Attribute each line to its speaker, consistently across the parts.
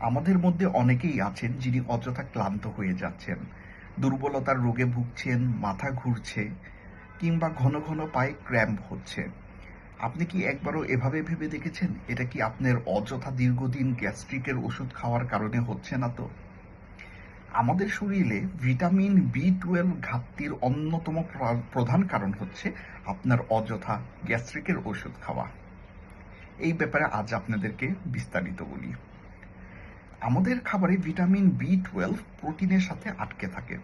Speaker 1: আমাদের মধ্যে অনেকেই আছেন যিনি অযথা ক্লান্ত হয়ে যাচ্ছেন। দুর্বলতার রোগে ভুগছেন, মাথা ঘুরছে, কিংবা ঘন ঘন পায়ে ক্র্যাম্প হচ্ছে। আপনি কি একবারও এভাবে ভেবে দেখেছেন? এটা কি আপনার অযথা দীর্ঘদিন গ্যাস্ট্রিকের ওষুধ খাওয়ার কারণে হচ্ছে না তো? আমাদের শরীরে ভিটামিন বি টুয়েলভ ঘাটতির অন্যতম প্রা- প্রধান কারণ হচ্ছে আপনার অযথা গ্যাস্ট্রিকের ওষুধ খাওয়া। এই ব্যাপারে আজ আপনাদেরকে বিস্তারিত বলি। আমাদের খাবারে ভিটামিন বি টুয়েলভ প্রোটিনের সাথে আটকে থাকে।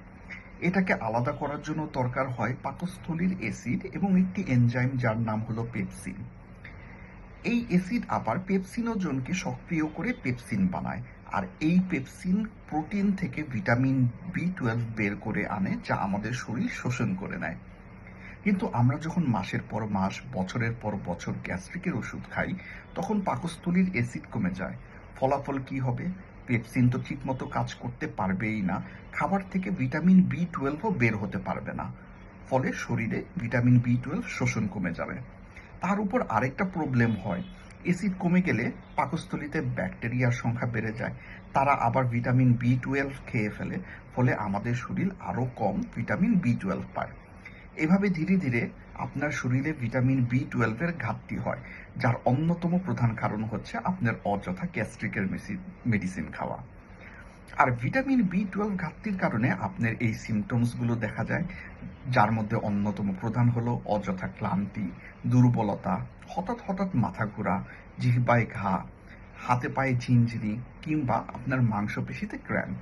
Speaker 1: এটাকে আলাদা করার জন্য দরকার হয় পাকস্থলীর অ্যাসিড এবং একটি এনজাইম যার নাম হলো পেপসিন এই অ্যাসিড আবার পেপসিনোজনকে সক্রিয় করে পেপসিন বানায় আর এই পেপসিন প্রোটিন থেকে ভিটামিন বি টুয়েলভ বের করে আনে যা আমাদের শরীর শোষণ করে নেয়। কিন্তু আমরা যখন মাসের পর মাস, বছরের পর বছর গ্যাস্ট্রিকের ওষুধ খাই, তখন পাকস্থলীর অ্যাসিড কমে যায়। ফলাফল কি হবে? পেপসিন তো ঠিকমতো কাজ করতে পারবেই না। খাবার থেকে ভিটামিন বি টুয়েলভও বের হতে পারবে না। ফলে শরীরে ভিটামিন বি টুয়েলভ শোষণ কমে যাবে। তার উপর আরেকটা প্রবলেম হয়। এসিড কমে গেলে পাকস্থলীতে ব্যাকটেরিয়ার সংখ্যা বেড়ে যায়। তারা আবার ভিটামিন বি টুয়েলভ খেয়ে ফেলে। ফলে আমাদের শরীর আরও কম ভিটামিন বি টুয়েলভ পায়। এভাবে ধীরে ধীরে আপনার শরীরে ভিটামিন বি টুয়েলভের ঘাটতি হয়, যার অন্যতম প্রধান কারণ হচ্ছে আপনার অযথা গ্যাস্ট্রিকের মেডিসিন খাওয়া। আর ভিটামিন বি টুয়েলভ ঘাটতির কারণে আপনার এই সিমটমসগুলো দেখা যায়, যার মধ্যে অন্যতম প্রধান হলো অযথা ক্লান্তি, দুর্বলতা, হঠাৎ হঠাৎ মাথা ঘোরা, জিহ্বায় ঘা, হাতে পায়ে ঝিনঝিনি, কিংবা আপনার মাংসপেশিতে ক্র্যাম্প।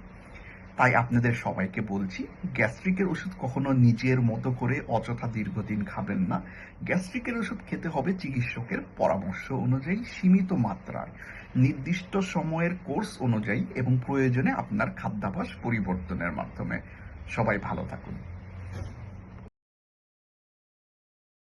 Speaker 1: তাই আপনাদের সবাইকে বলছি, গ্যাস্ট্রিকের ওষুধ কখনো নিজের মতো করে অযথা দীর্ঘদিন খাবেন না। গ্যাস্ট্রিকের ওষুধ খেতে হবে চিকিৎসকের পরামর্শ অনুযায়ী সীমিত মাত্রায়, নির্দিষ্ট সময়ের কোর্স অনুযায়ী এবং প্রয়োজনে আপনার খাদ্যাভ্যাস পরিবর্তনের মাধ্যমে। সবাই ভালো থাকুন।